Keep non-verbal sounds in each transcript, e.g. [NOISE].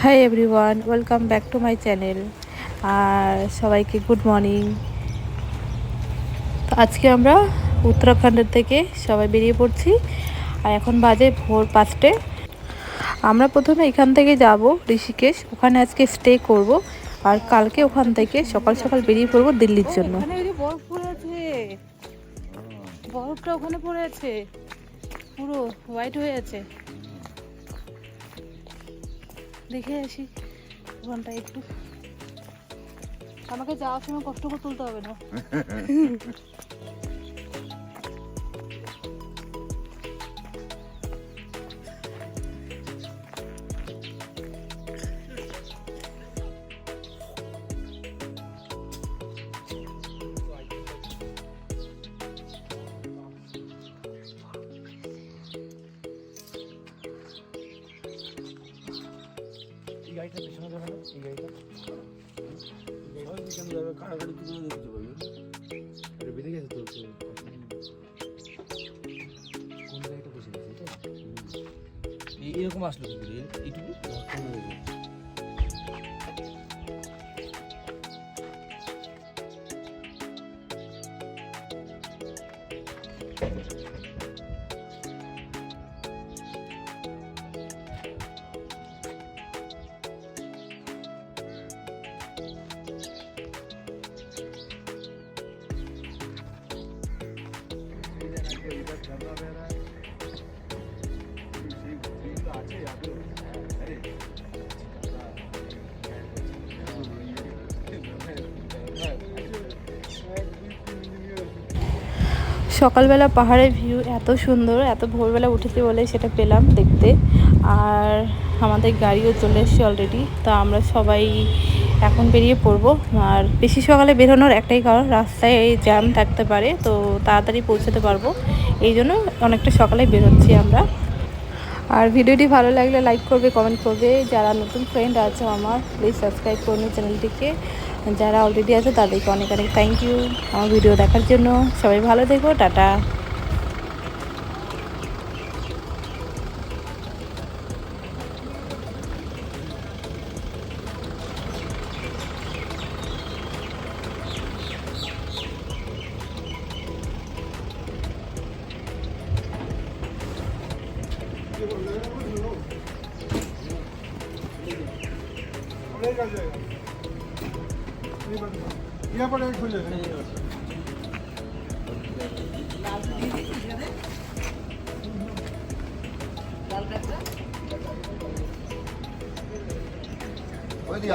Hi everyone welcome back to my channel আর সবাইকে good morning আজকে আমরা উত্তরাখণ্ডের থেকে সবাই বেরিয়ে পড়ছি। আর এখন বাজে ভোর পাঁচটে। আমরা প্রথমে এখান থেকে যাব ঋষিকেশ। ওখানে আজকে স্টে করব। আর কালকে ওখান থেকে সকাল সকাল বেরিয়ে পড়ব দিল্লির জন্য। বরফ পড়ে আছে। বরফটা ওখানে পড়ে আছে। পুরো হোয়াইট হয়ে আছে। দেখে আসি। ওখানটা একটু আমাকে যাওয়ার সময় কষ্ট করে তুলতে হবে না। [LAUGHS] গাড়িটা পেছনে যাবে এই গাড়িটা। এই গাড়িটা পেছনে যাবে কারাগাড়ি তুলে দেখতে পাবি এটা বেরিয়ে গেছে তো তো কোন গাড়িটা বসে গেছে, এটা? এই এরকম আসলো কি এইটুকু? কমে গেছে সকালবেলা পাহাড়ের ভিউ এত সুন্দর, এত ভোরবেলা উঠেছি বলে সেটা পেলাম দেখতে। আর আমাদের গাড়িও চলে এসছে অলরেডি তা আমরা সবাই এখন বেরিয়ে পড়ব। আর বেশি সকালে বেরোনোর একটাই কারণ, রাস্তায় এই জ্যাম থাকতে পারে, তো তাড়াতাড়ি পৌঁছাতে পারব। এই জন্য অনেকটা সকালে বেরোচ্ছি আমরা। আর ভিডিওটি ভালো লাগলে লাইক করবে কমেন্ট করবে। যারা নতুন ফ্রেন্ড আছে আমার প্লিজ সাবস্ক্রাইব করুন চ্যানেলটিকে। যারা অলরেডি আছে তাদেরকে অনেক অনেক থ্যাংক ইউ আমার ভিডিও দেখার জন্য সবাই ভালো থেকো, টাটা।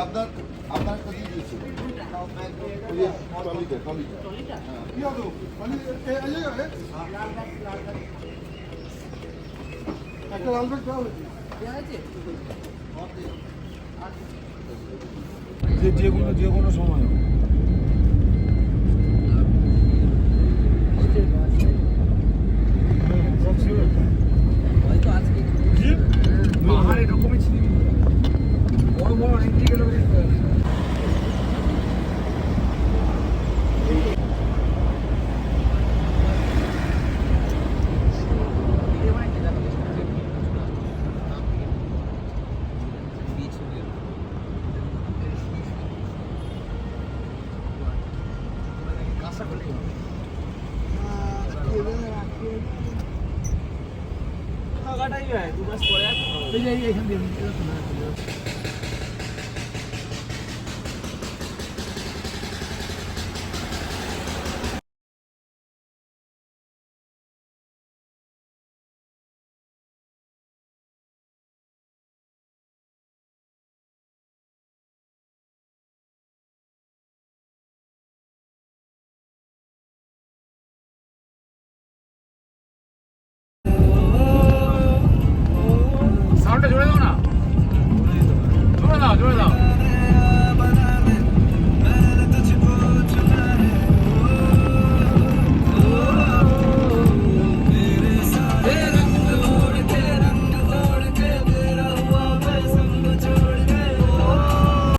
আপনার আপনার দিয়ে দিয়েছি। ওই যে ট্রলিতে যেগুলো যে কোনো সময় কাটাই হয় দু মাস পরে আর এই যে এখান দিয়ে 往这